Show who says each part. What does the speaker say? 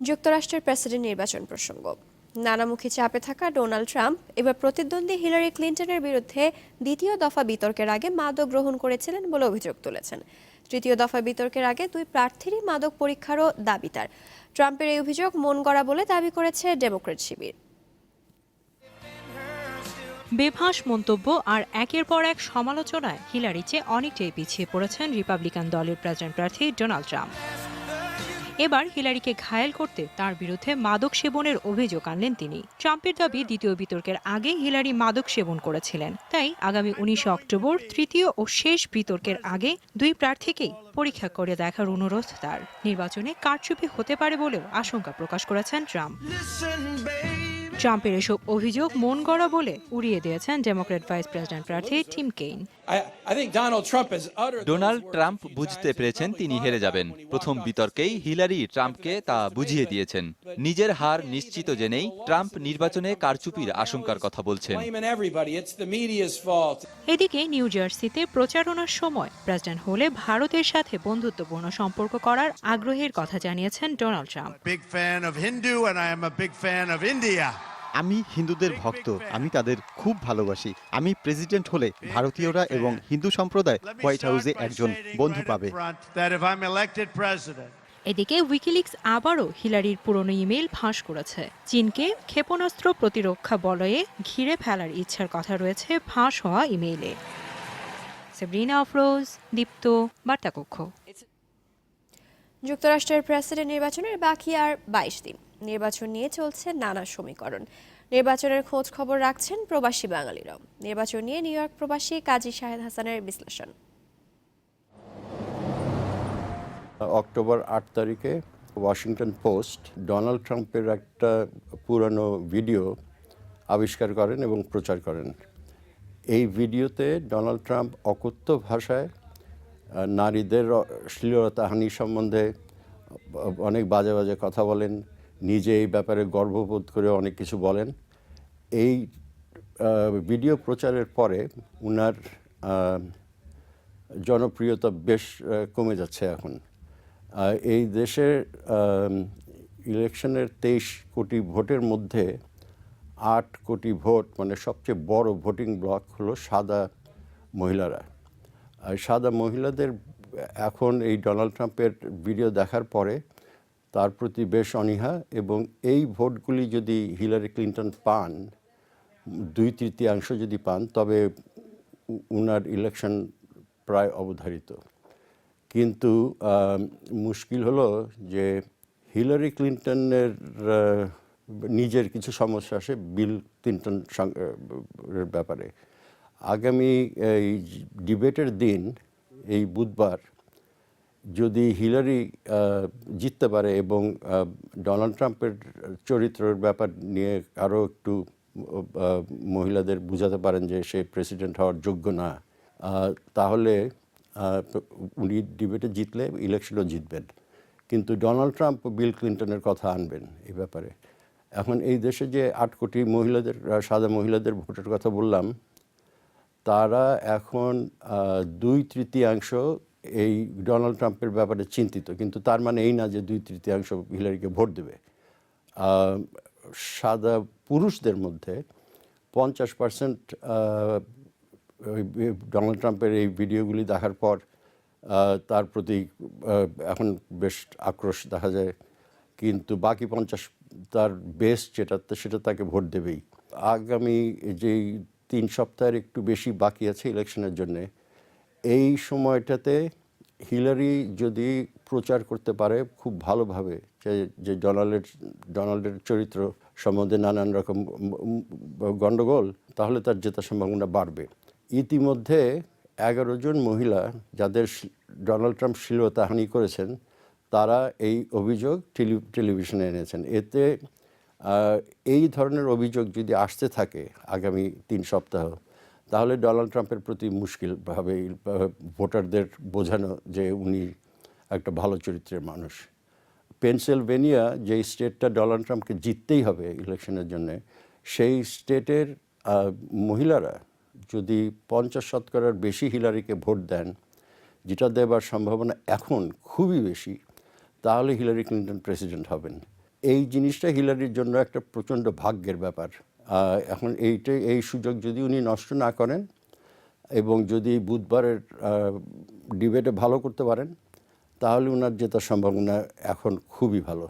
Speaker 1: যুক্তরাষ্ট্রের প্রেসিডেন্ট নির্বাচন প্রসঙ্গ। নানামুখী চাপে থাকা ডোনাল্ড ট্রাম্প এবার প্রতিদ্বন্দ্বী হিলারি ক্লিন্টনের বিরুদ্ধে দ্বিতীয় দফা বিতর্কের আগে মাদক গ্রহণ করেছিলেন বলে অভিযোগ তুলেছেন। তৃতীয় দফা বিতর্কের আগে দুই প্রার্থীরই মাদক পরীক্ষারও দাবি তার। ট্রাম্পের এই অভিযোগ মন গড়া বলে দাবি করেছে ডেমোক্রেট শিবির।
Speaker 2: বেভাস মন্তব্য আর একের পর এক সমালোচনায় হিলারি চেয়ে অনেকটাই পিছিয়ে পড়েছেন রিপাবলিকান দলের প্রেসিডেন্ট প্রার্থী ডোনাল্ড ট্রাম্প। এবার হিলারিকে ঘায়েল করতে তার বিরুদ্ধে মাদক সেবনের অভিযোগ আনলেন তিনি। ট্রাম্পের দাবি দ্বিতীয় বিতর্কের আগে হিলারি মাদক সেবন করেছিলেন। তাই আগামী উনিশে অক্টোবর তৃতীয় ও শেষ বিতর্কের আগে দুই প্রার্থীকেই পরীক্ষা করে দেখার অনুরোধ তার। নির্বাচনে কারচুপি হতে পারে বলেও আশঙ্কা প্রকাশ করেছেন ট্রাম্প। ট্রাম্পের এসব অভিযোগ মন গড়া বলে উড়িয়ে দিয়েছেন ডেমোক্র্যাট ভাইস প্রেসিডেন্ট প্রার্থী টিম কেইন।
Speaker 3: ডোনাল্ড ট্রাম্প বুঝতে পেরেছেন তিনি হেরে যাবেন। প্রথম বিতর্কেই হিলারি ট্রাম্পকে তা বুঝিয়ে দিয়েছেন। নিজের হার নিশ্চিত জেনেই ট্রাম্প নির্বাচনে কারচুপির আশঙ্কার কথা বলছেন.
Speaker 2: এদিকে নিউ জার্সিতে প্রচারণার সময় প্রেসিডেন্ট হলে ভারতের সাথে বন্ধুত্বপূর্ণ সম্পর্ক করার আগ্রহের কথা জানিয়েছেন Donald Trump.
Speaker 4: Big fan of Hindu and I am a big fan of India.
Speaker 5: আমি হিন্দুদের ভক্ত আমি তাদের খুব ভালোবাসি। আমি প্রেসিডেন্ট হলে ভারতীয়রা এবং হিন্দু সম্প্রদায় হোয়াইট হাউসে একজন বন্ধু পাবে।
Speaker 2: এদিকে উইকিলিক্স আবারও হিলারির পুরনো ইমেল ফাঁস করেছে। চীনকে ক্ষেপণাস্ত্র প্রতিরক্ষা বলয়ে ঘিরে ফেলার ইচ্ছার কথা রয়েছে ফাঁস হওয়া ইমেইলে। সেব্রিনা আফরোজ দীপ্ত বার্তাকক্ষ।
Speaker 1: যুক্তরাষ্ট্রের প্রেসিডেন্ট নির্বাচনের বাকি আর বাইশ দিন। নির্বাচন নিয়ে চলছে নানা সমীকরণ। নির্বাচনের খোঁজ খবর রাখছেন প্রবাসী বাঙালিরাও। নির্বাচন নিয়ে নিউ ইয়র্ক প্রবাসী কাজী শাহেদ হাসানের বিশ্লেষণ।
Speaker 6: অক্টোবর আট তারিখে ওয়াশিংটন পোস্ট ডোনাল্ড ট্রাম্পের একটা পুরানো ভিডিও আবিষ্কার করেন এবং প্রচার করেন। এই ভিডিওতে ডোনাল্ড ট্রাম্প অকথ্য ভাষায় নারীদের শ্লীলতাহানি সম্বন্ধে অনেক বাজে বাজে কথা বলেন। নিজে এই ব্যাপারে গর্ববোধ করে অনেক কিছু বলেন। এই ভিডিও প্রচারের পরে উনার জনপ্রিয়তা বেশ কমে যাচ্ছে এখন। এই দেশের ইলেকশনের তেইশ কোটি ভোটের মধ্যে আট কোটি ভোট মানে সবচেয়ে বড় ভোটিং ব্লক হলো সাদা মহিলারা। আর সাদা মহিলাদের এখন এই ডোনাল্ড ট্রাম্পের ভিডিও দেখার পরে তার প্রতি বেশ অনীহা এবং এই ভোটগুলি যদি হিলারি ক্লিন্টন পান, দুই তৃতীয়াংশ যদি পান, তবে উনার ইলেকশন প্রায় অবধারিত। কিন্তু মুশকিল হলো যে হিলারি ক্লিন্টনের নিজের কিছু সমস্যা আসে বিল ক্লিন্টন ব্যাপারে। আগামী এই ডিবেটের দিন, এই বুধবার যদি হিলারি জিততে পারে এবং ডোনাল্ড ট্রাম্পের চরিত্রের ব্যাপার নিয়ে আরও একটু মহিলাদের বুঝাতে পারেন যে সে প্রেসিডেন্ট হওয়ার যোগ্য না তাহলে উনি ডিবেটে জিতলে ইলেকশনও জিতবেন। কিন্তু ডোনাল্ড ট্রাম্প বিল ক্লিন্টনের কথা আনবেন এই ব্যাপারে। এখন এই দেশে যে আট কোটি মহিলাদের, সাদা মহিলাদের ভোটের কথা বললাম, তারা এখন দুই তৃতীয়াংশ এই ডোনাল্ড ট্রাম্পের ব্যাপারে চিন্তিত, কিন্তু তার মানে এই না যে দুই তৃতীয়াংশ হিলারিকে ভোট দেবে। সাদা পুরুষদের মধ্যে পঞ্চাশ পার্সেন্ট ডোনাল্ড ট্রাম্পের এই ভিডিওগুলি দেখার পর তার প্রতি এখন বেশ আক্রোশ দেখা যায়, কিন্তু বাকি পঞ্চাশ তার বেস যেটা, সেটা তাকে ভোট দেবেই। আগামী যেই তিন সপ্তাহের একটু বেশি বাকি আছে ইলেকশনের জন্যে এই সময়টাতে হিলারি যদি প্রচার করতে পারে, খুব ভালোভাবে যে যে ডোনাল্ডের ডোনাল্ডের চরিত্র সম্বন্ধে নানান রকম গণ্ডগোল তাহলে তার জেতার সম্ভাবনা বাড়বে। ইতিমধ্যে এগারো জন মহিলা যাদের ডোনাল্ড ট্রাম্প শ্লীলতাহানি করেছেন, তারা এই অভিযোগ টেলি, টেলিভিশনে এনেছেন। এতে এই ধরনের অভিযোগ যদি আসতে থাকে আগামী তিন সপ্তাহ তাহলে ডোনাল্ড ট্রাম্পের প্রতি মুশকিলভাবে ভোটারদের বোঝানো যে উনি একটা ভালো চরিত্রের মানুষ। পেনসিলভেনিয়া যে স্টেটটা ডোনাল্ড ট্রাম্পকে জিততেই হবে ইলেকশনের জন্য, সেই স্টেটের মহিলারা যদি পঞ্চাশ শতকরার বেশি হিলারিকে ভোট দেন, যেটা দেবার সম্ভাবনা এখন খুবই বেশি, তাহলে হিলারি ক্লিন্টন প্রেসিডেন্ট হবেন। এই জিনিসটা হিলারির জন্য একটা প্রচণ্ড ভাগ্যের ব্যাপার। এখন এইটাই এই সুযোগ যদি উনি নষ্ট না করেন এবং যদি বুধবারের ডিবেটে ভালো করতে পারেন, তাহলে ওনার জেতার সম্ভাবনা এখন খুবই ভালো।